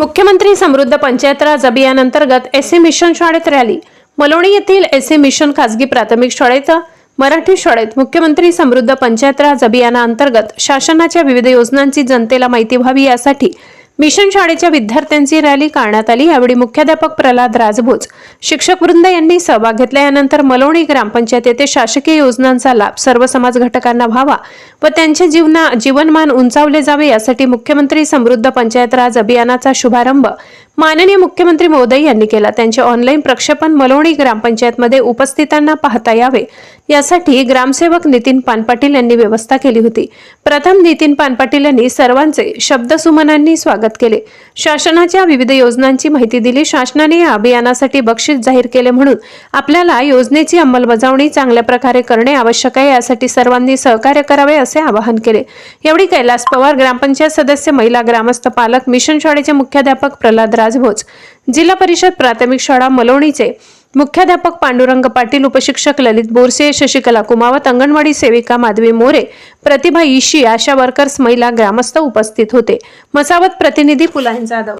मुख्यमंत्री समृद्ध पंचायत राज अभियानांतर्गत एस ए मिशन शाळेत रॅली. मलोणी येथील एस ए मिशन खासगी प्राथमिक शाळेत मराठी शाळेत मुख्यमंत्री समृद्ध पंचायत राज अभियानांतर्गत शासनाच्या विविध योजनांची जनतेला माहिती व्हावी यासाठी मिशन शाळेच्या विद्यार्थ्यांची रॅली काढण्यात आली. यावेळी मुख्याध्यापक प्रल्हाद राजभोज शिक्षक वृंद यांनी सहभाग घेतला. यानंतर मलोणी ग्रामपंचायत येथे शासकीय योजनांचा लाभ सर्व समाज घटकांना व्हावा व त्यांचे जीवना जीवनमान उंचावले जावे यासाठी मुख्यमंत्री समृद्ध पंचायत राज अभियानाचा शुभारंभ माननीय मुख्यमंत्री महोदय यांनी केला. त्यांचे ऑनलाईन प्रक्षेपण मलोणी ग्रामपंचायतमध्ये उपस्थितांना पाहता यावे. यासाठी ग्रामसेवक नितीन पानपाटील यांनी व्यवस्था केली होती. प्रथम नितीन पानपाटील यांनी सर्वांचे शब्दसुमनांनी स्वागत केले. शासनाच्या विविध योजनांची माहिती दिली. शासनाने या अभियानासाठी बक्षीस जाहीर केले म्हणून आपल्याला योजनेची अंमलबजावणी चांगल्या प्रकारे करणे आवश्यक आहे. यासाठी सर्वांनी सहकार्य करावे असे आवाहन केले. यावेळी कैलास पवार ग्रामपंचायत सदस्य महिला ग्रामस्थ पालक मिशन शाळेचे मुख्याध्यापक प्रल्हाद राजभोज. जिल्हा परिषद प्राथमिक शाळा मलोणीचे मुख्याध्यापक पांडुरंग पाटील उपशिक्षक ललित बोरसे शशिकला कुमावत अंगणवाडी सेविका माधवी मोरे प्रतिभा इशी आशा वर्कर्स महिला ग्रामस्थ उपस्थित होते. मसावत प्रतिनिधी पुलान जाधव